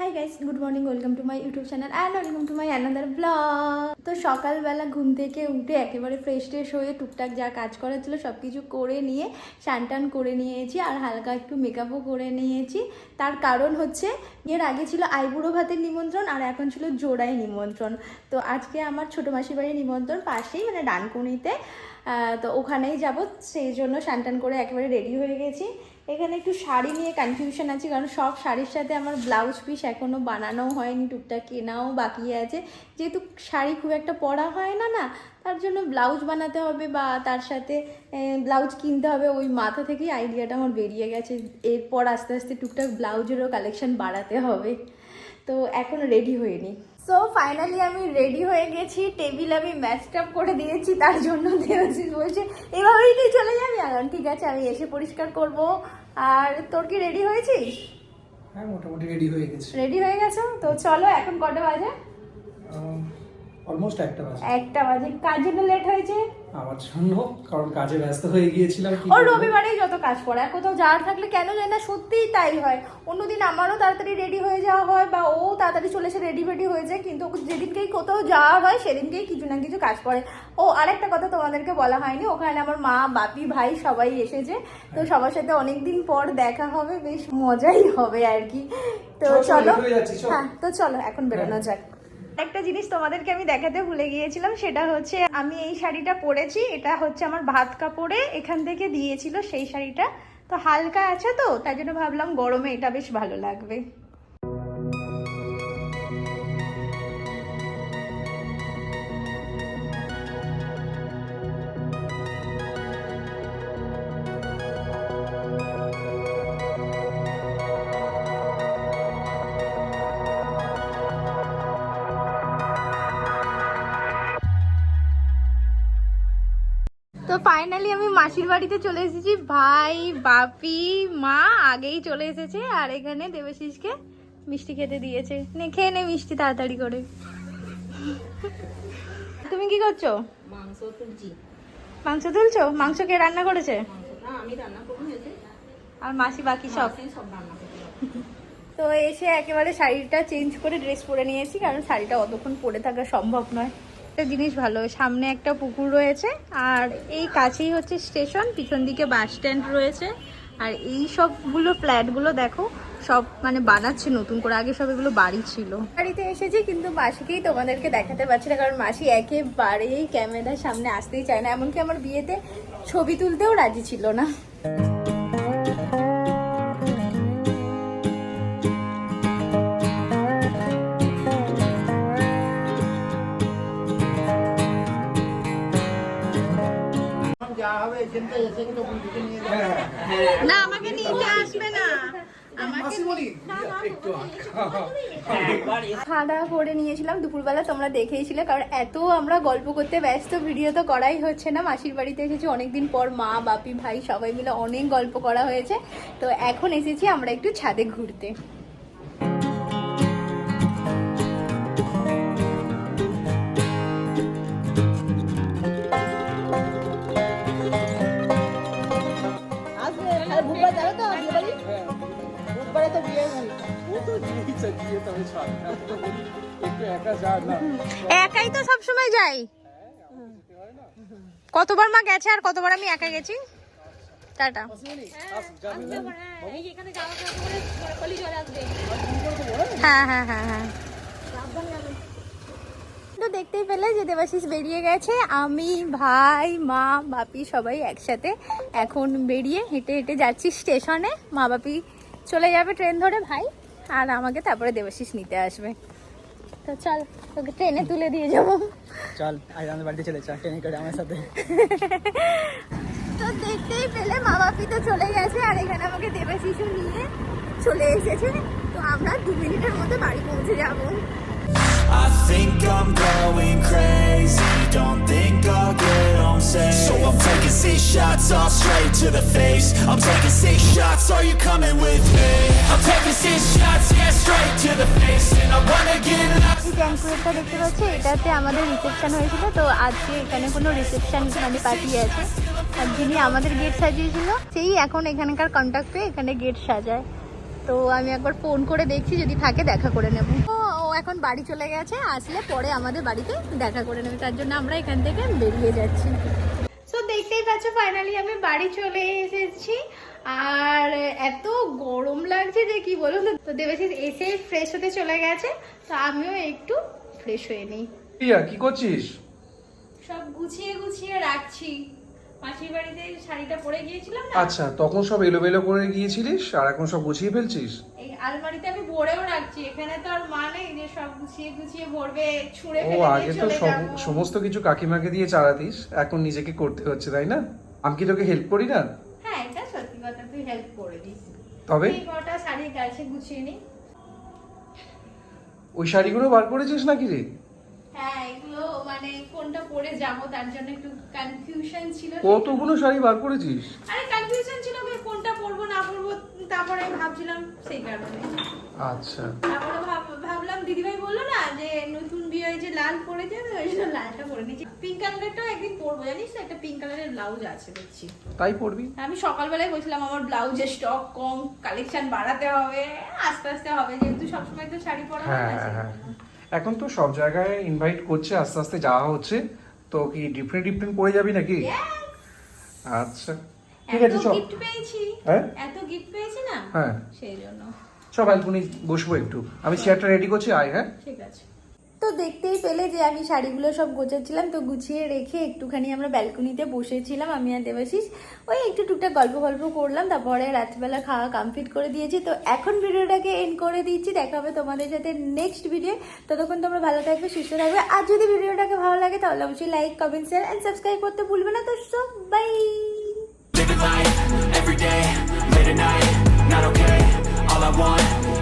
Hi guys good morning welcome to my YouTube channel and welcome to my another blog তো সকালবেলা ঘুম থেকে উঠে একেবারে ফ্রেশ ট্রেশ হয়ে টুকটাক যা কাজ করার ছিল সব কিছু করে নিয়ে টান করে নিয়েছি আর হালকা একটু মেকআপও করে নিয়েছি। তার কারণ হচ্ছে, এর আগে ছিল আইবুড়ো ভাতের নিমন্ত্রণ আর এখন ছিল জোড়াই নিমন্ত্রণ। তো আজকে আমার ছোটো মাসির বাড়ির নিমন্ত্রণ পাশেই মানে ডানকুনিতে। তো ওখানেই যাব, সেই জন্য টান করে একেবারে রেডি হয়ে গেছি। এখানে একটু শাড়ি নিয়ে কনফিউশন আছে, কারণ সব শাড়ির সাথে আমার ব্লাউজ পিস এখনও বানানো হয়নি, টুকটাক কেনাও বাকি আছে। যেহেতু শাড়ি খুব একটা পরা হয় না না, তার জন্য ব্লাউজ বানাতে হবে বা তার সাথে ব্লাউজ কিনতে হবে, ওই মাথা থেকেই আইডিয়াটা আমার বেরিয়ে গেছে। এরপর আস্তে আস্তে টুকটাক ব্লাউজেরও কালেকশন বাড়াতে হবে। তো এখন রেডি হয়নি সো ফাইনালি আমি রেডি হয়ে গেছি টেবিল আমি ম্যাচড আপ করে দিয়েছি তার জন্য দেওয়াশিস বলছে এভাবেই তুই চলে যাবি? আর ঠিক আছে আমি এসে পরিষ্কার করব। আর তোর কি রেডি হয়েছিস? হ্যাঁ মোটামুটি রেডি হয়ে গেছে। রেডি হয়ে গেছো? তো চলো এখন কটা বাজে? অলমোস্ট একটা বাজে। একটা বাজে। কার জন্য লেট হয়েছে। আমার জন্য কারণ কাজে ব্যস্ত হয়ে গিয়েছিলাম ও রবিবারেই যত কাজ পড়ে আর কোথাও যাওয়ার থাকলে কেন যায় না সত্যিই তাই হয়। অন্যদিন আমারও তাড়াতাড়ি রেডি হয়ে যাওয়া হয় বা ও তাড়াতাড়ি চলে এসে রেডি ফেডি হয়ে যায় কিন্তু যেদিনকেই কোথাও যাওয়া হয় সেদিনকেই কিছু না কিছু কাজ পড়ে। ও আরেকটা কথা তোমাদেরকে বলা হয়নি ওখানে আমার মা বাপি ভাই সবাই এসেছে। তো সবার সাথে অনেকদিন পর দেখা হবে বেশ মজাই হবে আর কি। তো চলো, হয়ে চলো। হ্যাঁ তো চলো এখন বেরোনো যাক। একটা জিনিস তোমাদেরকে আমি দেখাতে ভুলে গিয়েছিলাম, সেটা হচ্ছে আমি এই শাড়িটা পরেছি, এটা হচ্ছে আমার ভাত কাপড়ে এখান থেকে দিয়েছিল সেই শাড়িটা। তো হালকা আছে তো, তাই জন্য ভাবলাম গরমে এটা বেশ ভালো লাগবে। তো ফাইনালি আমি মাসির বাড়িতে চলে এসেছি। ভাই বাপি মা আগেই চলে এসেছে আর এখানে দেবশিসকে মিষ্টি খেতে দিয়েছে। নে খেয়ে নে মিষ্টি তাড়াতাড়ি করে। তুমি কি করছ? মাংস তুলছি। মাংস তুলছো? মাংস কে রান্না করেছে? আমি রান্না আর মাসি বাকি সব। সব রান্না তো এসে একেবারে শাড়িটা চেঞ্জ করে ড্রেস পরে নিয়েছি কারণ শাড়িটা অতক্ষণ পরে থাকা সম্ভব নয়। একটা জিনিস ভালো, সামনে একটা পুকুর রয়েছে, আর এই কাছেই হচ্ছে স্টেশন, পিছন দিকে বাস স্ট্যান্ড রয়েছে, আর এই সবগুলো ফ্ল্যাটগুলো দেখো, সব মানে বানাচ্ছে নতুন করে, আগে সব এগুলো বাড়ি ছিল। বাড়িতে এসেছি, কিন্তু মাসিকেই তোমাদেরকে দেখাতে পারছি না, কারণ মাসি একেবারেই ক্যামেরার সামনে আসতেই চায় না, এমনকি আমার বিয়েতে ছবি তুলতেও রাজি ছিল না। হ্যাঁ, না আমাকে নিতে আসবে না। খাওয়া করে নিয়েছিলাম দুপুরবেলা তোমরা দেখেইছিলে কারণ এত আমরা গল্প করতে ব্যস্ত ভিডিও তো করাই হচ্ছে না। মাসির বাড়িতে এসেছি অনেকদিন পর মা বাপি ভাই সবাই মিলে অনেক গল্প করা হয়েছে। তো এখন এসেছি আমরা একটু ছাদে ঘুরতে। একাই তো সব সময় যাই। কতবার মা গেছে আর কতবার আমি একা গেছি? টাটা। হ্যাঁ হ্যাঁ হ্যাঁ হ্যাঁ। তো দেখতেই পেলে যে দেবাশিস বেরিয়ে গেছে। আমি, ভাই, মা, বাপি সবাই একসাথে এখন বেরিয়ে হেঁটে হেঁটে যাচ্ছি স্টেশনে। মা, বাপি চলে যাবে ট্রেন ধরে, ভাই? আর আমাকে তারপরে দেবাশিস নিতে আসবে। তো চল তোকে ট্রেনে তুলে দিয়ে যাব। চল আজ আমাদের বাড়িতে চলে চল ট্রেনে করে আমার সাথে। তো দেখতেই পেলে মা বাপি তো চলে গেছে আর এখানে আমাকে দেবাশিসও নিয়ে চলে এসেছে। তো আমরা দু মিনিটের মধ্যে বাড়ি পৌঁছে যাব। I think I'm going crazy Don't think I'll get home safe So I'm taking six shots all straight to the face I'm taking six shots, are you coming with me? I'm taking six shots, yeah, straight to the face And I wanna get lost এই দেখতে পাচ্ছি এটাতে আমাদের reception হয়েছিল তো আজকে এখানে কোনো রিসেপশন মানে পার্টি আছে আর যিনি আমাদের গেট সাজিয়েছিল সেই এখন এখানকার কন্ট্যাক্ট পেয়ে এখানে গেট সাজায় তো আমি একবার ফোন করে দেখছি যদি থাকে দেখা করে নেব এখন বাড়ি চলে গেছে আসলে পরে আমাদের বাড়িতে দেখা করে নেবে তার জন্য আমরা এখান থেকে বেরিয়ে যাচ্ছি। সো দেখতেই পাচ্ছ ফাইনালি আমি বাড়ি চলে এসেছি। আর এত গরম লাগছে যে কি বলুন? তো। দেবাশিস এসে ফ্রেশ হতে চলে গেছে তো আমিও একটু ফ্রেশ হয়ে নিই। প্রিয়া কি করছিস? সব গুছিয়ে গুছিয়ে রাখছি। মাসির বাড়িতে শাড়িটা পরে গিয়েছিলাম না? আচ্ছা তখন সব এলোমেলো করে গিয়েছিলিস আর এখন সব গুছিয়ে ফেলছিস? এই আলমারিতে আমি ভরেও রাখছি এখানে তো আর মা নেই যে সব গুছিয়ে গুছিয়ে ভরবে ছুঁড়ে ও ফেলে আগে দিয়ে তো চলে সব- যাব। সমস্ত কিছু কাকিমাকে দিয়ে চালাতিস এখন নিজেকে করতে হচ্ছে তাই না? আমি কি তোকে হেল্প করি না? হ্যাঁ এটা সত্যি কথা তুই হেল্প করে দিস। তবে? এই কটা শাড়ি গাছে গুছিয়ে নি। ওই শাড়িগুলো বার করেছিস নাকি রে? হ্যাঁ এগুলো মানে কোনটা পরে যাব তার জন্য একটু কনফিউশন ছিল কতগুলো শাড়ি বার করেছিস? আরে কনফিউশন ছিল যে কোনটা পরবো না পরবো তারপরে ভাবছিলাম সেই কারণে। আচ্ছা। তারপরে ভাবলাম দিদিভাই বলল না যে নতুন বিয়ে হয়েছে লাল পরেছে তো ওই জন্য লালটা পরে নিয়েছি। পিঙ্ক কালারটাও একদিন পরবো জানিস তো? একটা পিঙ্ক কালারের ব্লাউজ আছে দেখছি। তাই পড়বি আমি সকালবেলায় বলছিলাম আমার ব্লাউজের স্টক কম কালেকশন বাড়াতে হবে আস্তে আস্তে হবে যেহেতু সবসময় তো শাড়ি পরা না, হ্যাঁ হ্যাঁ। এখন তো সব জায়গায় ইনভাইট করছে আস্তে আস্তে যাওয়া হচ্ছে। তো কি ডিফারেন্ট ডিফারেন্ট পড়ে যাবি নাকি? আচ্ছা ঠিক আছে চল। গিফট পেয়েছি। হ্যাঁ? এত গিফট পেয়েছি না? হ্যাঁ। সেই জন্য। সব বালকনি বসবো একটু। আমি চেয়ারটা রেডি করছি আয় হ্যাঁ? ঠিক আছে। তো দেখতেই পেলে যে আমি শাড়িগুলো সব গোছাচ্ছিলাম তো গুছিয়ে রেখে একটুখানি আমরা ব্যালকনিতে বসেছিলাম আমি আর দেবাশিস। ওই একটু টুকটাক গল্প গল্প করলাম তারপরে রাত্রিবেলা খাওয়া কমপ্লিট করে দিয়েছি। তো এখন ভিডিওটাকে এন্ড করে দিচ্ছি দেখা হবে তোমাদের সাথে নেক্সট ভিডিও ততক্ষণ তোমরা ভালো থাকবে সুস্থ থাকবে। আর যদি ভিডিওটাকে ভালো লাগে তাহলে অবশ্যই like comment share and subscribe করতে ভুলবে না। তো সব bye every day, late at night, not okay All I want